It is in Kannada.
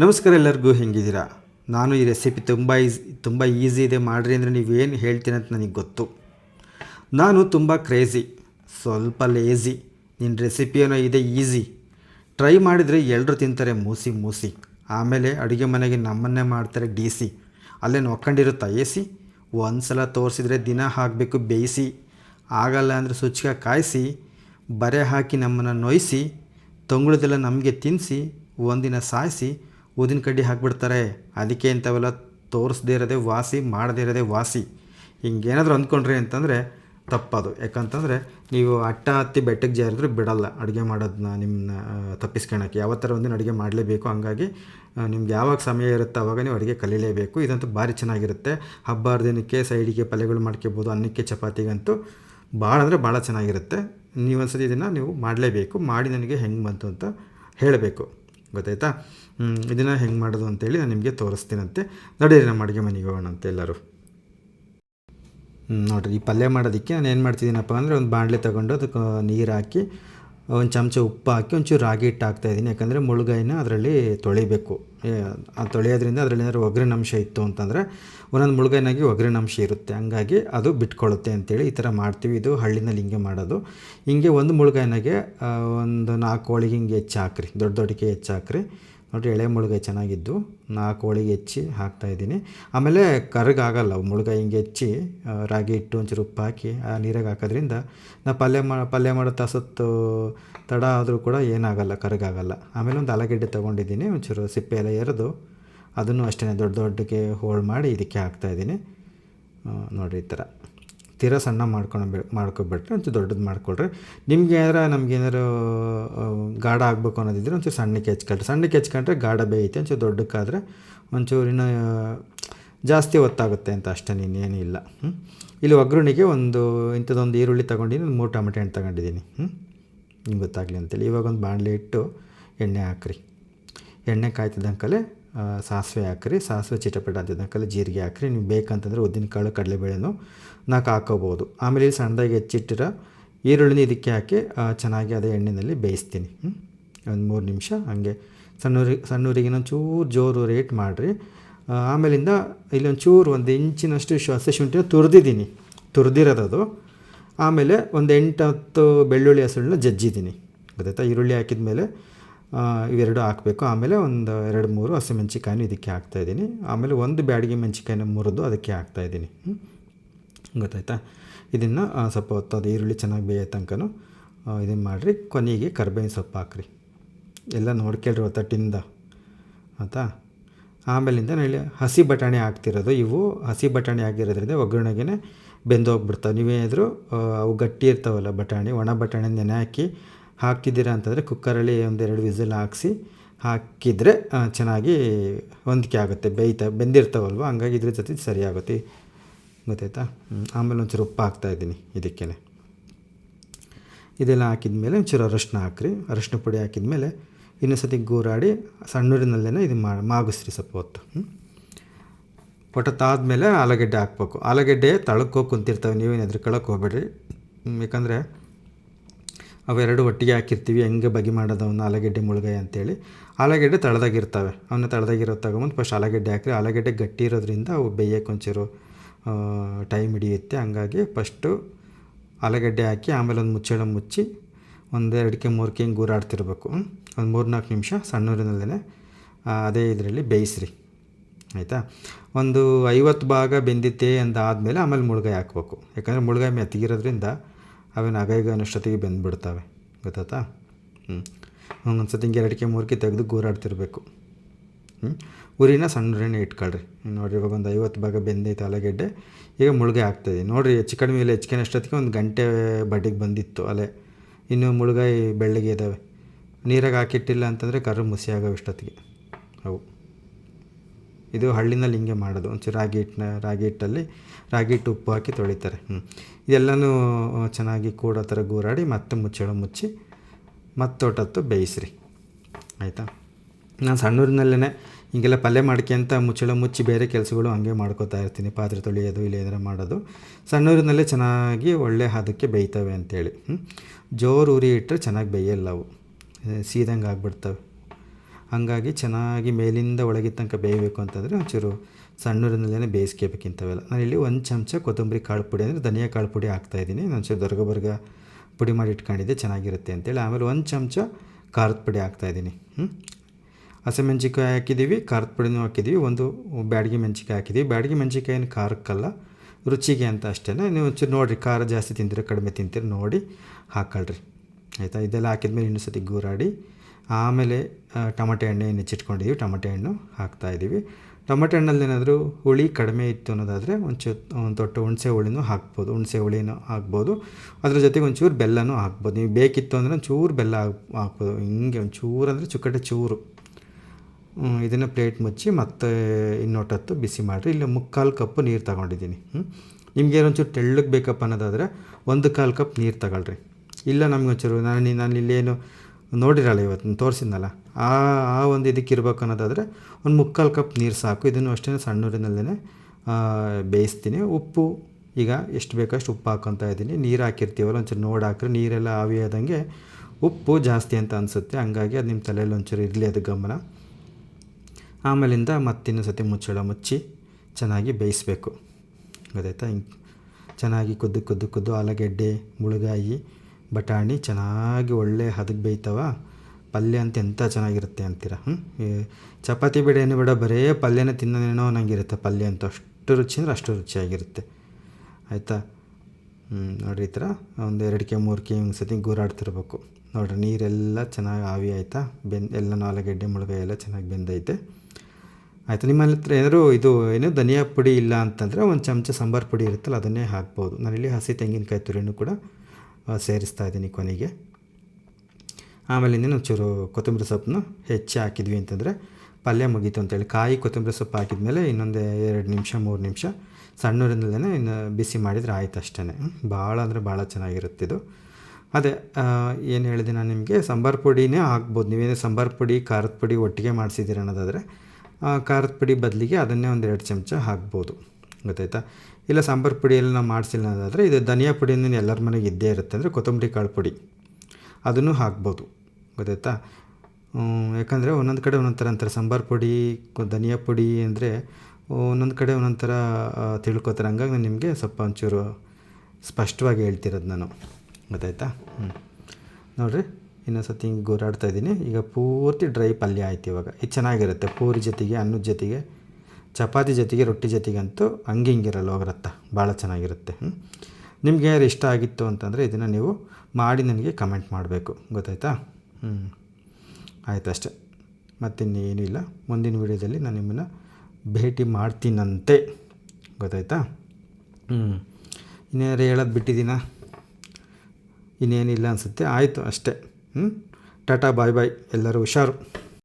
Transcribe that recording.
ನಮಸ್ಕಾರ ಎಲ್ಲರಿಗೂ, ಹೆಂಗಿದ್ದೀರಾ? ನಾನು ಈ ರೆಸಿಪಿ ತುಂಬ ಈಸಿ ತುಂಬ ಈಸಿ ಇದೆ. ಮಾಡಿರಿ ಅಂದರೆ ನೀವೇನು ಹೇಳ್ತೀನಿ ಅಂತ ನನಗೆ ಗೊತ್ತು. ನಾನು ತುಂಬ ಕ್ರೇಜಿ ಸ್ವಲ್ಪ ಲೇಜಿ ನಿನ್ನ ರೆಸಿಪಿ ಏನೋ ಇದೆ ಈಸಿ ಟ್ರೈ ಮಾಡಿದರೆ ಎಲ್ಲರೂ ತಿಂತಾರೆ, ಮೂಸಿ ಮೂಸಿ. ಆಮೇಲೆ ಅಡುಗೆ ಮನೆಗೆ ನಮ್ಮನ್ನೇ ಮಾಡ್ತಾರೆ ಡಿ ಸಿ ಅಲ್ಲೇ ನೋಡ್ಕೊಂಡಿರುತ್ತಾ, ಎ ಸಿ? ಒಂದು ಸಲ ತೋರಿಸಿದ್ರೆ ದಿನ ಹಾಕಬೇಕು, ಬೇಯಿಸಿ. ಆಗಲ್ಲ ಅಂದರೆ ಸುಚ್ಕ ಕಾಯಿಸಿ, ಬರೆ ಹಾಕಿ ನಮ್ಮನ್ನು ನೋಯಿಸಿ, ತೊಂಗುಳದೆಲ್ಲ ನಮಗೆ ತಿನ್ನಿಸಿ ಒಂದಿನ ಸಾಯಿಸಿ ಊದಿನ ಕಡ್ಡಿ ಹಾಕ್ಬಿಡ್ತಾರೆ. ಅದಕ್ಕೆ ಇಂಥವೆಲ್ಲ ತೋರಿಸ್ದೇ ಇರೋದೇ ವಾಸಿ, ಮಾಡದೇ ಇರೋದೇ ವಾಸಿ. ಹಿಂಗೇನಾದರೂ ಅಂದ್ಕೊಂಡ್ರಿ ಅಂತಂದರೆ ತಪ್ಪದು. ಯಾಕಂತಂದರೆ ನೀವು ಅಟ್ಟ ಹತ್ತಿ ಬೆಟ್ಟಕ್ಕೆ ಜಾರಿದ್ರು ಬಿಡಲ್ಲ ಅಡುಗೆ ಮಾಡೋದನ್ನ ನಿಮ್ಮನ್ನ ತಪ್ಪಿಸ್ಕೊಳಕ್ಕೆ ಥರ ಒಂದಿನ ಅಡುಗೆ ಮಾಡಲೇಬೇಕು. ಹಂಗಾಗಿ ನಿಮ್ಗೆ ಯಾವಾಗ ಸಮಯ ಇರುತ್ತೆ ಆವಾಗ ನೀವು ಅಡುಗೆ ಕಲೀಲೇಬೇಕು. ಇದಂತೂ ಭಾರಿ ಚೆನ್ನಾಗಿರುತ್ತೆ. ಹಬ್ಬ ಹರಿದಿನಕ್ಕೆ ಸೈಡಿಗೆ ಪಲ್ಯಗಳು ಮಾಡ್ಕೋಬೋದು, ಅನ್ನಕ್ಕೆ ಚಪಾತಿಗಂತೂ ಭಾಳ ಅಂದರೆ ಭಾಳ ಚೆನ್ನಾಗಿರುತ್ತೆ. ನೀವು ಒಂದ್ಸತಿ ಇದನ್ನು ನೀವು ಮಾಡಲೇಬೇಕು. ಮಾಡಿ ನನಗೆ ಹೆಂಗೆ ಬಂತು ಅಂತ ಹೇಳಬೇಕು. ಗೊತ್ತಾಯ್ತಾ? ಇದನ್ನು ಹೆಂಗೆ ಮಾಡೋದು ಅಂತೇಳಿ ನಾನು ನಿಮಗೆ ತೋರಿಸ್ತೀನಂತೆ. ನಡೀರಿ ನಮ್ಮ ಅಡುಗೆ ಮನೆಗೆ ಹೋಗೋಣ ಅಂತ ಎಲ್ಲರೂ. ನೋಡಿರಿ, ಈ ಪಲ್ಯ ಮಾಡೋದಕ್ಕೆ ನಾನು ಏನು ಮಾಡ್ತಿದ್ದೀನಪ್ಪ ಅಂದರೆ ಒಂದು ಬಾಣಲೆ ತಗೊಂಡು ಅದಕ್ಕೆ ನೀರು ಹಾಕಿ, ಒಂದು ಚಮಚ ಉಪ್ಪು ಹಾಕಿ ಒಂಚೂರು ರಾಗಿ ಹಿಟ್ಟು ಹಾಕ್ತಾಯಿದ್ದೀನಿ ಯಾಕಂದರೆ ಮುಳುಗಾಯಿನ ಅದರಲ್ಲಿ ತೊಳಿಬೇಕು. ಆ ತೊಳೆಯೋದ್ರಿಂದ ಅದರಲ್ಲಿ ಏನಾದ್ರು ಒಗ್ಗರಣೆ ಅಂಶ ಇತ್ತು ಅಂತಂದರೆ ಒಂದೊಂದು ಮುಳುಗಾಯಿನಾಗಿ ಒಗ್ಗರಣೆ ಅಂಶ ಇರುತ್ತೆ. ಹಂಗಾಗಿ ಅದು ಬಿಟ್ಕೊಳ್ಳುತ್ತೆ ಅಂತೇಳಿ ಈ ಥರ ಮಾಡ್ತೀವಿ. ಇದು ಹಳ್ಳಿನಲ್ಲಿ ಹಿಂಗೆ ಮಾಡೋದು. ಹಿಂಗೆ ಒಂದು ಮುಳುಗಾಯಿನಾಗೆ ಒಂದು ನಾಲ್ಕು ಹೋಳಿಗೆ ಹಿಂಗೆ ಹೆಚ್ಚು ಹಾಕ್ರಿ ದೊಡ್ಡ ದೊಡ್ಡಕ್ಕೆ ಹೆಚ್ಚು ನೋಡಿರಿ ಎಳೆ ಮುಳುಗೈ ಚೆನ್ನಾಗಿದ್ದು. ನಾಲ್ಕು ಹೋಳಿಗೆ ಹೆಚ್ಚಿ ಹಾಕ್ತಾಯಿದ್ದೀನಿ ಆಮೇಲೆ ಕರ್ಗಾಗಲ್ಲ ಮುಳುಗೈ ಹಿಂಗೆ ಹೆಚ್ಚಿ ರಾಗಿ ಹಿಟ್ಟು ಒಂಚೂರು ಉಪ್ಪು ಹಾಕಿ, ಆ, ನೀರಾಗ ಹಾಕೋದ್ರಿಂದ ನಾ ಪಲ್ಯ ಮಾ, ಪಲ್ಯ ಮಾಡೋ ತಾಸತ್ತು ತಡ ಆದರೂ ಕೂಡ ಏನಾಗಲ್ಲ ಕರ್ಗಾಗಲ್ಲ ಆಮೇಲೆ ಒಂದು ಆಲೂಗೆಡ್ಡೆ ತೊಗೊಂಡಿದ್ದೀನಿ, ಒಂಚೂರು ಸಿಪ್ಪೆ ಎಲ್ಲ ಎರೆದು ಅದನ್ನು ಅಷ್ಟೇ ದೊಡ್ಡ ದೊಡ್ಡಕ್ಕೆ ಹೋಳು ಮಾಡಿ ಇದಕ್ಕೆ ಹಾಕ್ತಾಯಿದ್ದೀನಿ ನೋಡಿರಿ ಈ ಥರ. ತೀರಾ ಸಣ್ಣ ಮಾಡ್ಕೊಂಡು ಮಾಡ್ಕೊಬಿಟ್ರೆ ಒಂಚೂರು ದೊಡ್ಡದು ಮಾಡ್ಕೊಳ್ರಿ. ನಿಮ್ಗೆ ಏನಾರ ನಮ್ಗೆ ಏನಾರು ಗಾಢ ಆಗಬೇಕು ಅನ್ನೋದಿದ್ರೆ ಒಂಚೂರು ಸಣ್ಣಕ್ಕೆ ಹೆಚ್ಕೊಳ್ರಿ. ಸಣ್ಣಕ್ಕೆ ಹೆಚ್ಕೊಂಡ್ರೆ ಗಾಢ ಬೇಯುತ್ತೆ ಒಂಚೂರು ದೊಡ್ಡಕ್ಕಾದರೆ ಒಂಚೂರು ಇನ್ನೂ ಜಾಸ್ತಿ ಹೊತ್ತಾಗುತ್ತೆ ಅಂತ ಅಷ್ಟೇ ಇನ್ನೇನು ಇಲ್ಲ? ಇಲ್ಲಿ ಒಗ್ಗರಣೆಗೆ ಒಂದು ಇಂಥದ್ದೊಂದು ಈರುಳ್ಳಿ ತೊಗೊಂಡಿದ್ದೀನಿ ಒಂದು ಮೂರು ಟೊಮೆಟೊ ಹಣ್ಣು ತಗೊಂಡಿದ್ದೀನಿ ಹ್ಞೂ ನಿಮ್ಗೆ ಗೊತ್ತಾಗಲಿ ಅಂತೇಳಿ. ಇವಾಗ ಒಂದು ಬಾಣಲೆ ಇಟ್ಟು ಎಣ್ಣೆ ಹಾಕ್ರಿ. ಎಣ್ಣೆ ಕಾಯ್ತಿದ್ದಂಕಲೆ ಸಾಸಿವೆ ಹಾಕ್ರಿ, ಸಾಸಿವೆ ಚಿಟಪಟ ಅಂತಿದ್ದಂಕಲೆ ಜೀರಿಗೆ ಹಾಕ್ರಿ. ನೀವು ಬೇಕಂತಂದರೆ ಉದ್ದಿನಕಾಳು ಕಡಲೆಬೇಳೆನೂ ನಾಲ್ಕು ಹಾಕೋಬೋದು. ಆಮೇಲೆ ಇಲ್ಲಿ ಸಣ್ಣದಾಗಿ ಹೆಚ್ಚಿಟ್ಟಿರೋ ಈರುಳ್ಳಿನ ಇದಕ್ಕೆ ಹಾಕಿ ಚೆನ್ನಾಗಿ ಅದೇ ಎಣ್ಣೆಯಲ್ಲಿ ಬೇಯಿಸ್ತೀನಿ. ಒಂದು ಮೂರು ನಿಮಿಷ ಹಾಗೆ. ಸಣ್ಣೂರಿ, ಸಣ್ಣೂರಿಗೆ ಚೂರು ಜೋರು ರೇಟ್ ಮಾಡಿರಿ. ಆಮೇಲಿಂದ ಇಲ್ಲೊಂದು ಚೂರು ಒಂದು ಇಂಚಿನಷ್ಟು ಹಸಿ ಶುಂಠಿನ ತುರಿದಿದ್ದೀನಿ. ತುರಿದಿರೋದದು ಆಮೇಲೆ ಒಂದು ಎಂಟು, ಹತ್ತು ಬೆಳ್ಳುಳ್ಳಿ ಹಸುಳನ್ನ ಜಜ್ಜಿದ್ದೀನಿ. ಗೊತ್ತಾಯ್ತಾ? ಈರುಳ್ಳಿ ಹಾಕಿದ ಮೇಲೆ ಇವೆರಡು ಹಾಕಬೇಕು. ಆಮೇಲೆ ಒಂದು ಎರಡು ಮೂರು ಹಸಿಮೆಣ್ಸಿಕಾಯನ್ನು ಇದಕ್ಕೆ ಹಾಕ್ತಾಯಿದ್ದೀನಿ ಆಮೇಲೆ ಒಂದು ಬ್ಯಾಡಿಗೆ ಮೆಣಸಿಕಾಯಿನ ಮುರಿದು ಅದಕ್ಕೆ ಹಾಕ್ತಾಯಿದ್ದೀನಿ? ಗೊತ್ತಾಯ್ತಾ? ಇದನ್ನು ಸ್ವಲ್ಪ ಹೊತ್ತು ಅದು ಈರುಳ್ಳಿ ಚೆನ್ನಾಗಿ ಬೇಯೋ ತನಕನೂ ಇದನ್ನು ಮಾಡಿರಿ. ಕೊನೆಗೆ ಕರ್ಬೇವಿನ ಸೊಪ್ಪು ಹಾಕ್ರಿ. ಎಲ್ಲ ನೋಡ್ಕೊಳ್ರಿ ಒತ್ತಟ್ಟಿಂದ. ಆಯಿತಾ? ಆಮೇಲಿಂದ ಇಲ್ಲಿ ಹಸಿ ಬಟಾಣಿ ಹಾಕ್ತಿರೋದು. ಇವು ಹಸಿ ಬಟಾಣಿ ಆಗಿರೋದ್ರಿಂದ ಒಗ್ಗರಣೆಗೆ ಬೆಂದು ಹೋಗ್ಬಿಡ್ತಾವೆ ನೀವೇನಾದರೂ ಅವು ಗಟ್ಟಿ ಇರ್ತಾವಲ್ಲ ಬಟಾಣಿ, ಒಣ ಬಟಾಣಿ ನೆನೆ ಹಾಕಿ ಹಾಕ್ತಿದ್ದೀರಾ ಅಂತಂದರೆ ಕುಕ್ಕರಲ್ಲಿ ಒಂದೆರಡು ವಿಸಿಲ್ ಹಾಕಿಸಿ, ಹಾಕಿದರೆ ಚೆನ್ನಾಗಿ ಹೊಂದಿಕೆ ಆಗುತ್ತೆ. ಬೇಯ್ತಾ, ಬೆಂದಿರ್ತಾವಲ್ವ? ಹಂಗಾಗಿ ಇದ್ರ ಜೊತೆ ಸರಿಯಾಗುತ್ತೆ. ಗೊತ್ತಾಯ್ತಾ. ಆಮೇಲೆ ಒಂಚೂರು ಉಪ್ಪು ಹಾಕ್ತಾಯಿದ್ದೀನಿ ಇದಕ್ಕೇ ಇದೆಲ್ಲ ಹಾಕಿದ ಮೇಲೆ ಒಂಚೂರು ಅರಶಿನ ಹಾಕ್ರಿ. ಅರಶಿನ ಪುಡಿ ಹಾಕಿದ ಮೇಲೆ ಇನ್ನೊಂದು ಸತಿ ಗೂರಾಡಿ ಸಣ್ಣೂರಿನಲ್ಲೇ ಇದು ಮಾಗಿಸ್ರಿ ಸ್ವಲ್ಪ ಹೊತ್ತು. ಹ್ಮ್. ಆಲೂಗಡ್ಡೆ ಹಾಕ್ಬೇಕು. ಆಲೂಗಡ್ಡೆ ತಳಕ್ಕೆ ಕುಂತಿರ್ತಾವೆ. ನೀವೇನು ಎದ್ರುಕೊಳ್ಳೋಕೆ ಹೋಗ್ಬೇಡ್ರಿ. ಯಾಕಂದರೆ ಅವೆರಡು ಒಟ್ಟಿಗೆ ಹಾಕಿರ್ತೀವಿ, ಹೆಂಗೆ ಬಗೆ ಮಾಡೋದು ಅವನ್ನ ಆಲೂಗಡ್ಡೆ ಮುಳುಗಾಯಿ ಅಂತೇಳಿ. ಆಲೂಗಡ್ಡೆ ತಳದಾಗಿರ್ತವೆ. ಅವನ್ನ ತಳದಾಗಿರೋ ತಗೊಂಬಂದು ಫಸ್ಟ್ ಆಲೂಗಡ್ಡೆ ಹಾಕ್ರಿ. ಆಲೂಗಡ್ಡೆ ಗಟ್ಟಿ ಇರೋದ್ರಿಂದ ಅವು ಬೇಯಕ್ಕೆ ಒಂಚೂರು ಟೈಮ್ ಹಿಡಿಯುತ್ತೆ. ಹಂಗಾಗಿ ಫಸ್ಟು ಆಲೂಗಡ್ಡೆ ಹಾಕಿ ಆಮೇಲೆ ಒಂದು ಮುಚ್ಚಳ ಮುಚ್ಚಿ ಒಂದು ಎರಡಕ್ಕೆ ಮೂರಕ್ಕೆ ಹಿಂಗೆ ಗೂರಾಡ್ತಿರ್ಬೇಕು? ಒಂದು ಮೂರು ನಾಲ್ಕು ನಿಮಿಷ ಸಣ್ಣೂರಿನಲ್ಲೇ ಅದೇ ಇದರಲ್ಲಿ ಬೇಯಿಸ್ರಿ. ಆಯಿತಾ? ಒಂದು ಐವತ್ತು ಭಾಗ ಬೆಂದಿತ್ತೆ ಅಂದಾದಮೇಲೆ ಆಮೇಲೆ ಮುಳುಗಾಯಿ ಹಾಕ್ಬೇಕು. ಯಾಕಂದರೆ ಮುಳುಗಾಯಿ ಮೆತ್ತಗಿರೋದ್ರಿಂದ ಅವೇನು ಅಗೈಗ ಅನ್ನೋಷ್ಟೊತ್ತಿಗೆ ಬೆಂದ್ಬಿಡ್ತವೆ. ಗೊತ್ತಾಯ್ತಾ? ಹ್ಞೂ ಒಂದು ಸತಿ ಹಿಂಗೆ ಎರಡಕ್ಕೆ ಮೂರಕ್ಕೆ ತೆಗೆದು ಗೂರಾಡ್ತಿರ್ಬೇಕು. ಹ್ಞೂ ಉರಿನ ಸಣ್ಣ ಇಟ್ಕೊಳ್ರಿ. ನೋಡಿರಿ, ಇವಾಗ ಒಂದು ಐವತ್ತು ಭಾಗ ಬೆಂದೈತೆ ಆಲೂಗೆಡ್ಡೆ. ಈಗ ಮುಳುಗೆ ಆಗ್ತಾಯಿದೆ ನೋಡಿರಿ, ಹೆಚ್ಚು ಕಡಿಮೆ ಇಲ್ಲ ಹೆಚ್ಚು ಅಷ್ಟೊತ್ತಿಗೆ ಒಂದು ಗಂಟೆ ಬಡ್ಡಿಗೆ ಬಂದಿತ್ತು ಅಲೆ. ಇನ್ನು ಮುಳುಗಾಯಿ ಬೆಳ್ಳಗೆ ಇದ್ದಾವೆ ನೀರಾಗೆ ಹಾಕಿಟ್ಟಿಲ್ಲ ಅಂತಂದರೆ ಕರು ಮುಸಿ ಆಗೋ ಇಷ್ಟೊತ್ತಿಗೆ. ಅವು ಇದು ಹಳ್ಳಿನಲ್ಲಿ ಹಿಂಗೆ ಮಾಡೋದು. ಒಂಚೂರು ರಾಗಿ ಹಿಟ್ಟನ್ನ ರಾಗಿ ಹಿಟ್ಟಲ್ಲಿ ರಾಗಿ ಹಿಟ್ಟು ಉಪ್ಪು ಹಾಕಿ ತೊಳಿತಾರೆ. ಹ್ಞೂ ಇದೆಲ್ಲನೂ ಚೆನ್ನಾಗಿ ಕೂಡೋ ಥರ ಗೂರಾಡಿ ಮತ್ತೆ ಮುಚ್ಚಳ ಮುಚ್ಚಿ ಮತ್ತೊಟ್ಟತ್ತು ಬೇಯಿಸ್ರಿ. ಆಯಿತಾ? ನಾನು ಸಣ್ಣೂರಿನಲ್ಲೇ ಹೀಗೆಲ್ಲ ಪಲ್ಯ ಮಾಡ್ಕೊಂತ ಮುಚ್ಚಳ ಮುಚ್ಚಿ ಬೇರೆ ಕೆಲಸಗಳು ಹಂಗೆ ಮಾಡ್ಕೋತಾ ಇರ್ತೀನಿ. ಪಾತ್ರೆ ತೊಳೆಯೋದು, ಇಲ್ಲ ಏನಾರ ಮಾಡೋದು. ಸಣ್ಣೂರಿನಲ್ಲೇ ಚೆನ್ನಾಗಿ ಒಳ್ಳೆ ಹದಕ್ಕೆ ಬೇಯ್ತವೆ ಅಂತೇಳಿ. ಹ್ಞೂ ಜೋರು ಉರಿ ಇಟ್ಟರೆ ಚೆನ್ನಾಗಿ ಬೇಯಲ್ಲ ಅವು. ಸೀದಂಗೆ ಆಗ್ಬಿಡ್ತವೆ. ಹಾಗಾಗಿ ಚೆನ್ನಾಗಿ ಮೇಲಿಂದ ಒಳಗೆ ತನಕ ಬೇಯಬೇಕು ಅಂತಂದರೆ ಒಂಚೂರು ಸಣ್ಣೂರಿನಲ್ಲೇ ಬೇಯಿಸ್ಕೋಬೇಕು ನಾನು ಇಲ್ಲಿ ಒಂದು ಚಮಚ ಕೊತ್ತಂಬರಿ ಕಾಳು ಪುಡಿ ಅಂದರೆ ಧನಿಯಾ ಕಾಳು ಪುಡಿ ಹಾಕ್ತಾಯಿದ್ದೀನಿ ಒಂಚೂರು ಒಂಚೂರು ದೊರಗಬರ್ಗ ಪುಡಿ ಮಾಡಿ ಇಟ್ಕೊಂಡಿದ್ದೆ, ಚೆನ್ನಾಗಿರುತ್ತೆ ಅಂತೇಳಿ. ಆಮೇಲೆ ಒಂದು ಚಮಚ ಖಾರದ ಪುಡಿ ಹಾಕ್ತಾಯಿದ್ದೀನಿ ಹ್ಞೂ ಹಸಿಮೆಣ್ಸಿಕಾಯಿ ಹಾಕಿದ್ದೀವಿ ಖಾರದ ಪುಡಿನೂ ಹಾಕಿದ್ದೀವಿ ಒಂದು ಬ್ಯಾಡಗಿ ಮೆಣಸಿಕಾಯಿ ಹಾಕಿದ್ದೀವಿ ಬ್ಯಾಡಗಿ ಮೆಣಸಿಕಾಯಿನ ಖಾರಕ್ಕಲ್ಲ, ರುಚಿಗೆ ಅಂತ ಅಷ್ಟೇ ನೀವು ಒಂಚೂರು ನೋಡಿರಿ, ಖಾರ ಜಾಸ್ತಿ ತಿಂತೀರ, ಕಡಿಮೆ ತಿಂತೀರಿ, ನೋಡಿ ಹಾಕ್ಕೊಳ್ರಿ ಆಯಿತಾ? ಇದೆಲ್ಲ ಹಾಕಿದ್ಮೇಲೆ ಇನ್ನೊಂದು ಸತಿ ಗೂರಾಡಿ ಆಮೇಲೆ ಟಮಟೆ ಹಣ್ಣು ಏನು ಹೆಚ್ಚಿಟ್ಕೊಂಡಿದ್ದೀವಿ. ಟೊಮಟೆ ಹಣ್ಣು ಹಾಕ್ತಾಯಿದ್ದೀವಿ ಟೊಮಟೆ ಹಣ್ಣಲ್ಲಿ ಏನಾದರೂ ಹುಳಿ ಕಡಿಮೆ ಇತ್ತು ಅನ್ನೋದಾದರೆ ಒಂಚೂರು, ಒಂದು ತೊಟ್ಟು ಹುಣಸೆ ಹುಳಿನೂ ಹಾಕ್ಬೋದು. ಹುಣಸೆ ಹುಳಿನೂ ಹಾಕ್ಬೋದು. ಅದ್ರ ಜೊತೆಗೆ ಒಂಚೂರು ಬೆಲ್ಲನೂ ಹಾಕ್ಬೋದು. ನೀವು ಬೇಕಿತ್ತು ಅಂದರೆ ಒಂಚೂರು ಬೆಲ್ಲ ಹಾಕ್, ಹಾಕ್ಬೋದು. ಹಿಂಗೆ ಒಂಚೂರು ಅಂದರೆ ಚುಕ್ಕಟೆ ಚೂರು. ಇದನ್ನು ಪ್ಲೇಟ್ ಮುಚ್ಚಿ ಮತ್ತೆ ಇನ್ನೊಟ್ಟತ್ತು ಬಿಸಿ ಮಾಡಿರಿ. ಇಲ್ಲಿ ಮುಕ್ಕಾಲು ಕಪ್ಪು ನೀರು ತಗೊಂಡಿದ್ದೀನಿ. ನಿಮಗೆ ಒಂಚೂರು ತೆಳ್ಳಗೆ ಬೇಕಪ್ಪ ಅನ್ನೋದಾದರೆ ಒಂದು ಕಾಲು ಕಪ್ ನೀರು ತಗೊಳ್ರಿ. ಇಲ್ಲ ನಮ್ಗೆ ಒಂಚೂರು, ನಾನು ನಾನು ಇಲ್ಲೇನು ನೋಡಿರಲ್ಲ ಇವತ್ತು, ತೋರಿಸಿದ್ನಲ್ಲ? ಆ ಆ ಒಂದು ಇದಕ್ಕೆ ಇರ್ಬೇಕು ಅನ್ನೋದಾದರೆ ಒಂದು ಮುಕ್ಕಾಲು ಕಪ್ ನೀರು ಸಾಕು. ಇದನ್ನು ಅಷ್ಟೇ ಸಣ್ಣೂರಿನಲ್ಲೇ ಬೇಯಿಸ್ತೀನಿ. ಉಪ್ಪು, ಈಗ ಎಷ್ಟು ಬೇಕಷ್ಟು ಉಪ್ಪು ಹಾಕ್ಕೊತಾ ಇದ್ದೀನಿ. ನೀರು ಹಾಕಿರ್ತೀವಲ್ಲ, ಒಂಚೂರು ನೋಡಿ ಹಾಕ್ರೆ. ನೀರೆಲ್ಲ ಆವಿ ಆದಂಗೆ ಉಪ್ಪು ಜಾಸ್ತಿ ಅಂತ ಅನಿಸುತ್ತೆ. ಹಂಗಾಗಿ ಅದು ನಿಮ್ಮ ತಲೆಯಲ್ಲಿ ಒಂಚೂರು ಇರಲಿ ಅದು ಗಮನ. ಆಮೇಲಿಂದ ಮತ್ತಿನ್ನೊಂದು ಸತಿ ಮುಚ್ಚಳ ಮುಚ್ಚಿ ಚೆನ್ನಾಗಿ ಬೇಯಿಸಬೇಕು. ಗೊತ್ತಾಯ್ತಾ? ಹಿಂಗೆ ಚೆನ್ನಾಗಿ ಕುದ್ದು ಕುದ್ದು ಕುದ್ದು ಆಲೂಗಡ್ಡೆ, ಮುಳುಗಾಯಿ ಬಟಾಣಿ ಚೆನ್ನಾಗಿ ಒಳ್ಳೆ ಹದಕ್ಕೆ ಬೇಯ್ತವ. ಪಲ್ಯ ಅಂತ ಎಂಥ ಚೆನ್ನಾಗಿರುತ್ತೆ ಅಂತೀರ? ಹ್ಞೂ ಚಪಾತಿ ಬೇಡ ಏನು ಬೇಡ, ಬರೇ ಪಲ್ಯನ ತಿನ್ನೋದೇನೋ ಅನ್ನಂಗಿರುತ್ತೆ ಪಲ್ಯ ಅಂತ ಅಷ್ಟು ರುಚಿ ಅಂದರೆ ಅಷ್ಟು ರುಚಿಯಾಗಿರುತ್ತೆ. ಆಯಿತಾ? ಹ್ಞೂ ನೋಡಿರಿ ಈ ಥರ ಒಂದು ಎರಡು ಕೆ, ಮೂರು ಕೆ ಒಂದು ಸತಿ ಗೂರಾಡ್ತಿರ್ಬೇಕು. ನೋಡಿರಿ, ನೀರೆಲ್ಲ ಚೆನ್ನಾಗಿ ಆವಿ ಆಯಿತಾ? ಬೆನ್ ಎಲ್ಲ ಆಲೂಗೆಡ್ಡೆ ಮುಳುಗಾಯಿ ಎಲ್ಲ ಚೆನ್ನಾಗಿ ಬೆಂದೈತೆ. ಆಯಿತು, ನಿಮ್ಮಲ್ಲಿ ಹತ್ರ ಏನಾದರೂ ಇದು, ಏನು ಧನಿಯಾ ಪುಡಿ ಇಲ್ಲ ಅಂತಂದರೆ ಒಂದು ಚಮಚ ಸಾಂಬಾರು ಪುಡಿ ಇರುತ್ತಲ್ಲ, ಅದನ್ನೇ ಹಾಕ್ಬೋದು. ನಾನಿಲ್ಲಿ ಹಸಿ ತೆಂಗಿನಕಾಯಿ ತುರಿನೂ ಕೂಡ ಸೇರಿಸ್ತಾ ಇದ್ದೀನಿ ಕೊನೆಗೆ. ಆಮೇಲೆ ಇನ್ನೇನು ಒಂಚೂರು ಕೊತ್ತಂಬರಿ ಸೊಪ್ಪನ್ನು ಹೆಚ್ಚಿ ಹಾಕಿದ್ವಿ ಅಂತಂದರೆ ಪಲ್ಯ ಮುಗೀತು ಅಂತೇಳಿ. ಕಾಯಿ ಕೊತ್ತಂಬರಿ ಸೊಪ್ಪು ಹಾಕಿದ್ಮೇಲೆ ಇನ್ನೊಂದು ಎರಡು ನಿಮಿಷ, ಮೂರು ನಿಮಿಷ ಸಣ್ಣೂರಿಂದಲೇ ಇನ್ನು ಬಿಸಿ ಮಾಡಿದರೆ ಆಯ್ತು ಅಷ್ಟೇ ಭಾಳ ಅಂದರೆ ಭಾಳ ಚೆನ್ನಾಗಿರುತ್ತೆ ಇದು. ಅದೇ ಏನು ಹೇಳಿದೆ ನಾನು ನಿಮಗೆ, ಸಾಂಬಾರು ಪುಡಿನೇ ಹಾಕ್ಬೋದು ನೀವೇನು ಸಾಂಬಾರು ಪುಡಿ, ಖಾರದ ಪುಡಿ ಒಟ್ಟಿಗೆ ಮಾಡಿಸಿದ್ದೀರ ಅನ್ನೋದಾದರೆ ಖಾರದ ಪುಡಿ ಬದಲಿಗೆ ಅದನ್ನೇ ಒಂದು ಎರಡು ಚಮಚ ಹಾಕ್ಬೋದು. ಗೊತ್ತಾಯ್ತಾ? ಇಲ್ಲ ಸಾಂಬಾರು ಪುಡಿಯಲ್ಲಿ ನಾವು ಮಾಡಿಸಿಲ್ಲ ಅನ್ನೋದಾದರೆ ಇದು ಧನಿಯಾ ಪುಡಿಯನ್ನು ಎಲ್ಲರ ಮನೆಗೆ ಇದ್ದೇ ಇರುತ್ತೆ ಅಂದರೆ ಕೊತ್ತಂಬರಿ ಕಾಳು ಪುಡಿ. ಅದನ್ನು ಹಾಕ್ಬೋದು. ಗೊತ್ತಾಯ್ತಾ? ಯಾಕಂದರೆ ಒಂದೊಂದು ಕಡೆ ಒಂದೊಂದು ಥರ ಅಂತಾರೆ. ಸಾಂಬಾರು ಪುಡಿ ಧನಿಯಾ ಪುಡಿ ಅಂದರೆ ಒಂದೊಂದು ಕಡೆ ಒಂದೊಂದು ಥರ ತಿಳ್ಕೊತಾರೆ. ಹಂಗಾಗಿ ನಾನು ನಿಮಗೆ ಸ್ವಲ್ಪ ಒಂಚೂರು ಸ್ಪಷ್ಟವಾಗಿ ಹೇಳ್ತಿರೋದು ನಾನು. ಗೊತ್ತಾಯ್ತಾ? ಹ್ಞೂ ನೋಡಿರಿ, ಇನ್ನೊಂದ್ಸತಿ ಹಿಂಗೆ ಗೋರಾಡ್ತಾ ಇದ್ದೀನಿ. ಈಗ ಪೂರ್ತಿ ಡ್ರೈ ಪಲ್ಯ ಆಯ್ತು ಇವಾಗ. ಇದು ಚೆನ್ನಾಗಿರುತ್ತೆ. ಪೂರಿ ಜೊತೆಗೆ, ಅನ್ನದ ಜೊತೆಗೆ ಚಪಾತಿ ಜೊತೆಗೆ ರೊಟ್ಟಿ ಜೊತೆಗಂತೂ ಹಂಗೆ ಹಿಂಗಿರಲ್ಲ ಹೋಗ್ರತ್ತ ಭಾಳ ಚೆನ್ನಾಗಿರುತ್ತೆ. ನಿಮ್ಗೆ ಯಾರು ಇಷ್ಟ ಆಗಿತ್ತು ಅಂತಂದರೆ ಇದನ್ನು ನೀವು ಮಾಡಿ ನನಗೆ ಕಮೆಂಟ್ ಮಾಡಬೇಕು. ಗೊತ್ತಾಯ್ತಾ? ಹ್ಞೂ ಆಯ್ತು ಅಷ್ಟೆ. ಮತ್ತಿನ್ನೇನೂ ಇಲ್ಲ. ಮುಂದಿನ ವೀಡಿಯೋದಲ್ಲಿ ನಾನು ನಿಮ್ಮನ್ನು ಭೇಟಿ ಮಾಡ್ತೀನಂತೆ. ಗೊತ್ತಾಯ್ತಾ? ಹ್ಞೂ ಇನ್ನೇನಾರು ಹೇಳೋದು ಬಿಟ್ಟಿದ್ದೀನಾ? ಇನ್ನೇನಿಲ್ಲ ಅನಿಸುತ್ತೆ. ಆಯಿತು ಅಷ್ಟೇ. ಹ್ಞೂ ಟಾಟಾ, ಬಾಯ್ ಬಾಯ್. ಎಲ್ಲರೂ ಹುಷಾರು.